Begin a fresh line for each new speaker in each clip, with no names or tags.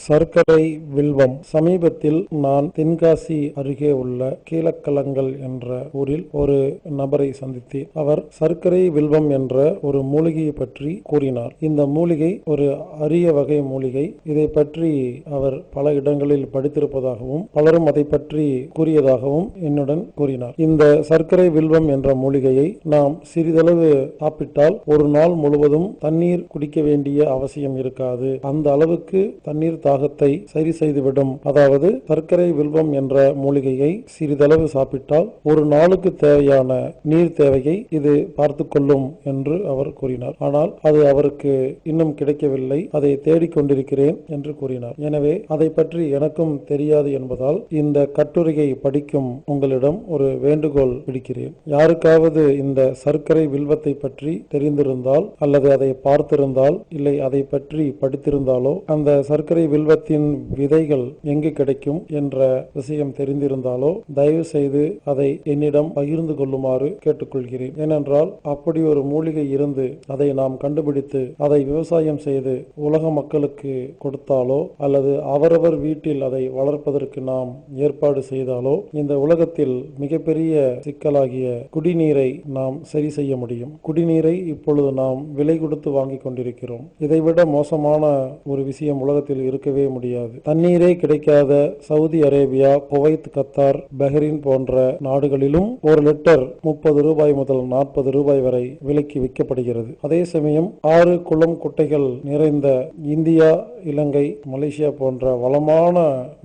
சர்க்கரை வில்வம் சமீபத்தில் நான் தென்காசி அருகே உள்ள கீழக்கலங்கள் என்ற ஊரில் ஒரு நபரை சந்தித்தேன். அவர் சர்க்கரை வில்வம் என்ற ஒரு மூலிகையை பற்றி கூறினார். இந்த மூலிகை ஒரு அரிய வகை மூலிகை. இதை பற்றி அவர் பல இடங்களில் படித்திருப்பதாகவும் பலரும் அதை பற்றி கூறியதாகவும் என்னுடன் கூறினார். இந்த சர்க்கரை வில்வம் என்ற மூலிகையை நாம் சிறிதளவு சாப்பிட்டால் ஒரு நாள் முழுவதும் தண்ணீர் குடிக்க வேண்டிய அவசியம் இருக்காது. அந்த அளவுக்கு தண்ணீர் தாகத்தை சரி செய்துவிடும். அதாவது சர்க்கரை வில்வம் என்ற மூலிகையை சிறிதளவு சாப்பிட்டால் ஒரு நாளுக்கு தேவையான நீர் தேவையை இது பார்த்து கொள்ளும் என்று அவர் கூறினார். ஆனால் அது அவருக்கு இன்னும் கிடைக்கவில்லை. அதை தேடிக்கொண்டிருக்கிறேன் என்று கூறினார். எனவே அதை பற்றி எனக்கும் தெரியாது என்பதால் இந்த கட்டுரையை படிக்கும் உங்களிடம் ஒரு வேண்டுகோள் விடுக்கிறேன். யாருக்காவது இந்த சர்க்கரை வில்வத்தை பற்றி தெரிந்திருந்தால் அல்லது அதை பார்த்திருந்தால் இல்லை அதை பற்றி படித்திருந்தாலோ அந்த சர்க்கரை வில்வத்தின் விதைகள் எங்கு கிடைக்கும் என்ற விஷயம் தெரிந்திருந்தாலோ தயவு செய்து அதை என்னிடம் பகிர்ந்து கொள்ளுமாறு கேட்டுக்கொள்கிறேன். ஏனென்றால் அப்படி ஒரு மூலிகை இருந்து அதை நாம் கண்டுபிடித்து அதை விவசாயம் செய்து உலக மக்களுக்கு கொடுத்தாலோ அல்லது அவரவர் வீட்டில் அதை வளர்ப்பதற்கு நாம் ஏற்பாடு செய்தாலோ இந்த உலகத்தில் மிகப்பெரிய சிக்கலாகிய குடிநீரை நாம் சரி செய்ய முடியும். குடிநீரை இப்பொழுது நாம் விலை கொடுத்து வாங்கிக் கொண்டிருக்கிறோம். இதைவிட மோசமான ஒரு விஷயம் உலகத்தில் இருக்கவே முடியாது. தண்ணீரே கிடைக்காத Saudi Arabia Kuwait Qatar Bahrain போன்ற நாடுகளிலும் ஒரு லிட்டர் முப்பது ரூபாய் முதல் நாற்பது ரூபாய் வரை விலைக்கு விற்கப்படுகிறது. அதே சமயம் ஆறு குளம் குட்டைகள் நிறைந்த இந்தியா இலங்கை மலேசியா போன்ற வளமான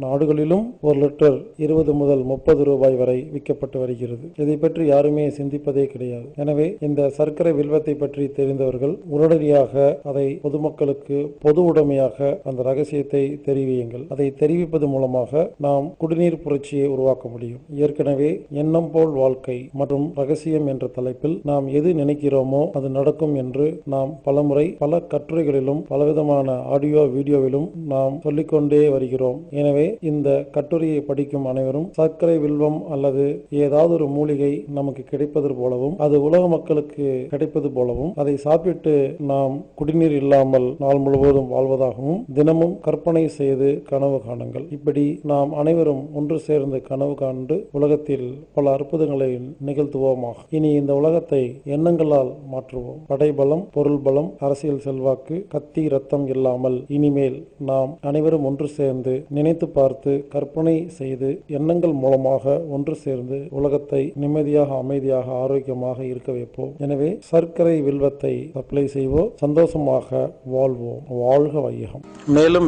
நாடுகளிலும் ஒரு லிட்டர் இருபது முதல் முப்பது ரூபாய் வரை விற்கப்பட்டு வருகிறது. இதை பற்றி யாருமே சிந்திப்பதே கிடையாது. எனவே இந்த சர்க்கரை வில்வத்தை பற்றி தெரிந்தவர்கள் உடனடியாக அதை பொதுமக்களுக்கு பொது உடைமையாக அந்த ரகசியத்தை தெரிவியுங்கள். அதை தெரிவிப்பது மூலமாக நாம் குடிநீர் புரட்சியை உருவாக்க முடியும். ஏற்கனவே எண்ணம் போல் வாழ்க்கை மற்றும் ரகசியம் என்ற தலைப்பில் நாம் எது நினைக்கிறோமோ அது நடக்கும் என்று நாம் பலமுறை பல கட்டுரைகளிலும் பலவிதமான ஆடியோ வீடியோவிலும் நாம் சொல்லிக்கொண்டே வருகிறோம். எனவே இந்த கட்டுரையை படிக்கும் அனைவரும் சர்க்கரை வில்வம் அல்லது ஏதாவது ஒரு மூலிகை நமக்கு கிடைப்பது போலவும் அது உலக மக்களுக்கு கிடைப்பது போலவும் அதை சாப்பிட்டு நாம் குடிநீர் இல்லாமல் நாள் முழுவதும் வாழ்வதாகவும் தினமும் கற்பனை செய்து கனவு காணுங்கள். இப்படி நாம் அனைவரும் ஒன்று சேர்ந்து கனவு காண்டு உலகத்தில் பல அற்புதங்களை நிகழ்த்துவோமாக. இனி இந்த உலகத்தை எண்ணங்களால் மாற்றுவோம். படைபலம் பொருள் பலம் அரசியல் செல்வாக்கு கத்தி ரத்தம் இல்லாமல் இனிமேல் நாம் அனைவரும் ஒன்று சேர்ந்து நினைத்து பார்த்து கற்பனை செய்து எண்ணங்கள் மூலமாக ஒன்று சேர்ந்து உலகத்தை நிம்மதியாக அமைதியாக ஆரோக்கியமாக இருக்க வைப்போம். எனவே சர்க்கரை வில்வத்தை சப்ளை செய்வோம். சந்தோஷமாக வாழ்வோம். வாழ்க வையகம். மேலும்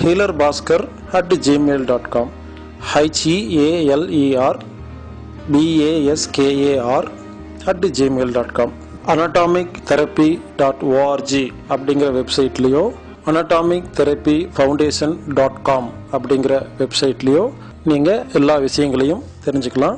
healer Bhaskar at Gmail dot com H E A L E R B A S K A R at Gmail dot com anatomic therapy dot O R G அப்படிங்கிற வெப்சைட்லேயோ anatomic therapy foundation dot com அப்படிங்கிற வெப்சைட்லேயோ நீங்கள் எல்லா விஷயங்களையும் தெரிஞ்சுக்கலாம்.